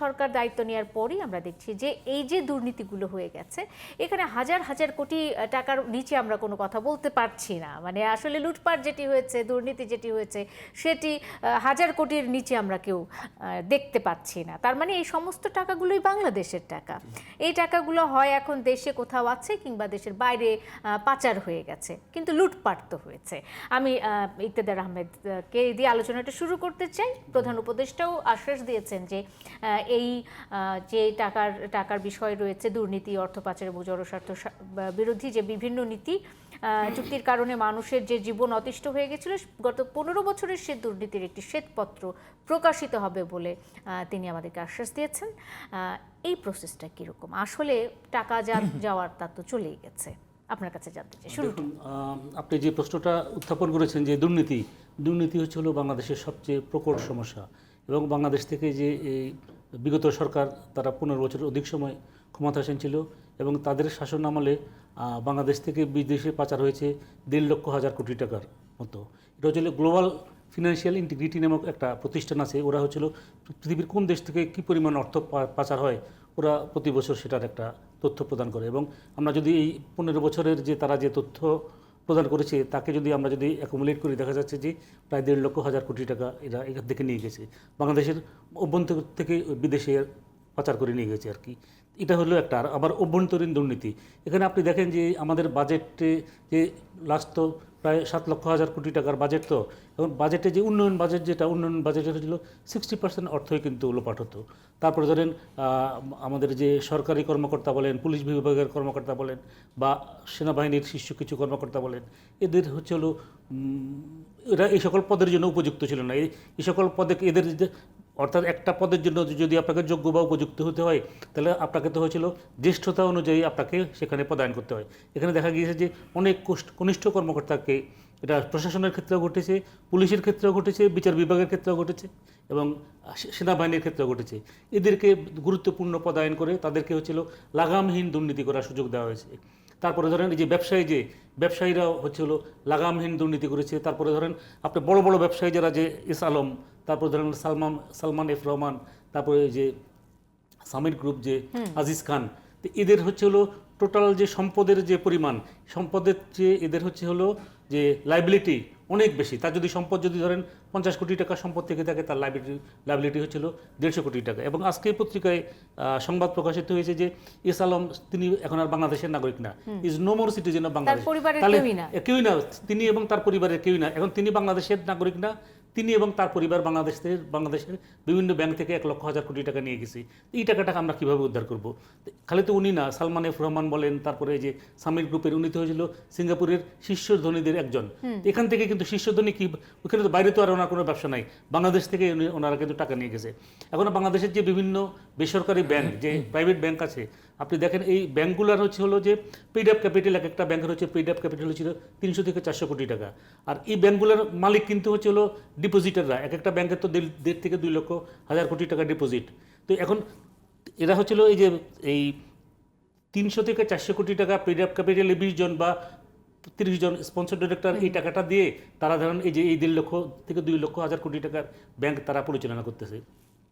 সরকার দায়িত্ব নেওয়ার পরই আমরা দেখছি যে এই যে দুর্নীতিগুলো হয়ে গেছে, এখানে হাজার হাজার কোটি টাকার নিচে আমরা কোনো কথা বলতে পারছি না। মানে আসলে লুটপাট যেটি হয়েছে, দুর্নীতি যেটি হয়েছে, সেটি হাজার কোটির নিচে আমরা কেউ দেখতে পাচ্ছি না। তার মানে এই সমস্ত টাকাগুলোই বাংলাদেশের টাকা। এই টাকাগুলো হয় এখন দেশে কোথাও আছে কিংবা দেশের বাইরে পাচার হয়ে গেছে। কিন্তু লুটপাট তো হয়েছে। আমি ইকতেদার আহমেদকে দিয়ে আলোচনাটা শুরু করতে চাই। প্রধান উপদেষ্টাও আশ্বাস দিয়েছেন যে এই যে টাকার টাকার বিষয় রয়েছে, দুর্নীতি, অর্থ পাচার এবং জনস্বার্থ বিরোধী যে বিভিন্ন নীতি চুক্তির কারণে মানুষের যে জীবন অতিষ্ঠ হয়ে গেছিল, গত পনেরো বছরের সে দুর্নীতির একটি শ্বেতপত্র প্রকাশিত হবে বলে তিনি আমাদেরকে আশ্বাস দিয়েছেন। এই প্রসেসটা কীরকম? আসলে টাকা যা, যাওয়ার তা তো চলেই গেছে। আপনার কাছে জানতে চাই শুরু আপনি যে প্রশ্নটা উত্থাপন করেছেন যে দুর্নীতি দুর্নীতি হচ্ছে হলো বাংলাদেশের সবচেয়ে প্রকট সমস্যা এবং বাংলাদেশ থেকে যে এই বিগত সরকার তারা পনেরো বছরের অধিক সময় ক্ষমতাসীন ছিল এবং তাদের শাসন আমলে বাংলাদেশ থেকে বিদেশে পাচার হয়েছে দেড় লক্ষ হাজার কোটি টাকার মতো। এটা হচ্ছে গ্লোবাল ফিনান্সিয়াল ইন্টিগ্রিটি নামক একটা প্রতিষ্ঠান আছে। ওরা হচ্ছিল পৃথিবীর কোন দেশ থেকে কী পরিমাণ অর্থ পাচার হয়, ওরা প্রতি বছর সেটার একটা তথ্য প্রদান করে। এবং আমরা যদি এই পনেরো বছরের যে তারা যে তথ্য প্রদান করেছে, তাকে যদি আমরা যদি অ্যাকুমুলেট করি, দেখা যাচ্ছে যে প্রায় দেড় লক্ষ হাজার কোটি টাকা এরা এখান থেকে নিয়ে গেছে। বাংলাদেশের অভ্যন্তর থেকে বিদেশে পাচার করে নিয়ে গেছে আর কি। এটা হলো একটা। আর আবার অভ্যন্তরীণ দুর্নীতি। এখানে আপনি দেখেন যে আমাদের বাজেটে যে লাস্ট তো প্রায় সাত লক্ষ হাজার কোটি টাকার বাজেট তো এবং বাজেটে যে উন্নয়ন বাজেট যেটা, উন্নয়ন বাজেট বাজেটের ছিল সিক্সটি পার্সেন্ট অর্থই কিন্তু লোপাট হতো। তারপরে ধরেন আমাদের যে সরকারি কর্মকর্তা বলেন, পুলিশ বিভাগের কর্মকর্তা বলেন, বা সেনাবাহিনীর শীর্ষ কিছু কর্মকর্তা বলেন, এদের হচ্ছে হলো এরা এই সকল পদের জন্য উপযুক্ত ছিল না। এই সকল পদে এদের অর্থাৎ একটা পদের জন্য যদি আপনাকে যোগ্য বা উপযুক্ত হতে হয়, তাহলে আপনাকে তো হয়েছিল জ্যেষ্ঠতা অনুযায়ী আপনাকে সেখানে পদায়ন করতে হয়। এখানে দেখা গিয়েছে যে অনেক কনিষ্ঠ কর্মকর্তাকে এটা প্রশাসনের ক্ষেত্রেও ঘটেছে, পুলিশের ক্ষেত্রেও ঘটেছে, বিচার বিভাগের ক্ষেত্রেও ঘটেছে এবং সেনাবাহিনীর ক্ষেত্রেও ঘটেছে। এদেরকে গুরুত্বপূর্ণ পদায়ন করে তাদেরকে হচ্ছিল লাগামহীন দুর্নীতি করার সুযোগ দেওয়া হয়েছে। তারপরে ধরেন এই যে ব্যবসায়ী যে ব্যবসায়ীরা হচ্ছে লাগামহীন দুর্নীতি করেছে। তারপরে ধরেন আপনি বড় বড় ব্যবসায়ী যারা যে এস আলম তারপরে ধরেন সালমান সালমান এফ রহমান তারপরে যে সামির গ্রুপ যে আজিজ খান তো এদের হচ্ছে হলো টোটাল যে সম্পদের যে পরিমাণ সম্পদের যে এদের হচ্ছে হলো যে লাইবিলিটি অনেক বেশি। তার যদি সম্পদ যদি ধরেন পঞ্চাশ কোটি টাকা সম্পদ থেকে থাকে তার লাইবিলিটি লাইবিলিটি হচ্ছিল দেড়শো কোটি টাকা। এবং আজকে পত্রিকায় আহ, সংবাদ প্রকাশিত হয়েছে যে এস আলম তিনি এখন আর বাংলাদেশের নাগরিক না। Is no more citizen of Bangladesh তাহলে। কেউই না তিনি এবং তার পরিবারের কেউই না। এখন তিনি বাংলাদেশের নাগরিক না তিনি এবং তার পরিবার বাংলাদেশের বাংলাদেশের বিভিন্ন ব্যাংক থেকে এক লক্ষ হাজার কোটি টাকা নিয়ে গেছি। এই টাকাটা আমরা কীভাবে উদ্ধার করব? খালি তো উনি না সালমান এফ রহমান বলেন তারপরে যে সামির গ্রুপের উনি তো হয়েছিল সিঙ্গাপুরের শীর্ষ ধনীদের একজন এখান থেকে কিন্তু শীর্ষ ধনী কি ওখানে তো বাইরে তো আর ওনার কোনো ব্যবসা নাই। বাংলাদেশ থেকে উনি ওনারা কিন্তু টাকা নিয়ে গেছে। এখন বাংলাদেশের যে বিভিন্ন বেসরকারি ব্যাংক যে প্রাইভেট ব্যাংক আছে আপনি দেখেন এই ব্যাংকগুলোর হচ্ছে হলো যে পেড আপ ক্যাপিটাল এক একটা ব্যাংকের হচ্ছে পেড আপ ক্যাপিটাল হচ্ছিল তিনশো থেকে চারশো কোটি টাকা। আর এই ব্যাংকগুলোর মালিক কিন্তু হচ্ছে হলো ডিপোজিটাররা এক একটা ব্যাংকের তো দেড় দেড় থেকে দুই লক্ষ হাজার কোটি টাকা ডিপোজিট। তো এখন এরা হচ্ছিল এই যে এই তিনশো থেকে চারশো কোটি টাকা পেড আপ ক্যাপিটালে বিশ জন বা তিরিশ জন স্পন্সর ডিরেক্টর এই টাকাটা দিয়ে তারা ধরেন এই যে এই দেড় লক্ষ থেকে দুই লক্ষ হাজার কোটি টাকার ব্যাংক তারা পরিচালনা করতেছে।